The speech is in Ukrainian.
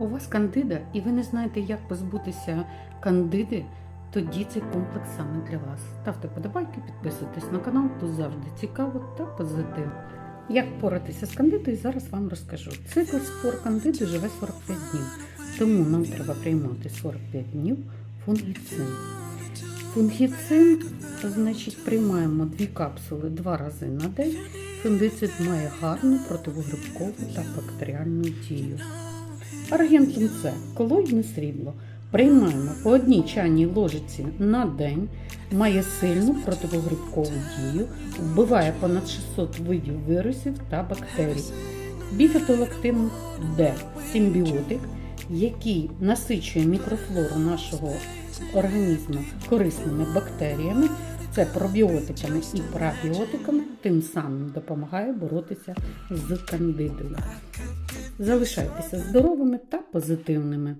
У вас кандида, і ви не знаєте, як позбутися кандиди, тоді цей комплекс саме для вас. Ставте подобайки, підписуйтесь на канал, тут завжди цікаво та позитивно. Як поратися з кандидою, зараз вам розкажу. Цикл спор кандиди живе 45 днів, тому нам треба приймати 45 днів фунгіцин. Фунгіцин, значить, приймаємо дві капсули два рази на день. Фунгіцид має гарну противогрибкову та бактеріальну дію. Аргентум С колоїдне срібло. Приймаємо по одній чайній ложиці на день, має сильну противогрибкову дію, вбиває понад 600 видів вірусів та бактерій. Біфітолактин Д симбіотик, який насичує мікрофлору нашого організму корисними бактеріями, це пробіотиками і прабіотиками, тим самим допомагає боротися з кандидою. Залишайтеся здоровими та позитивними.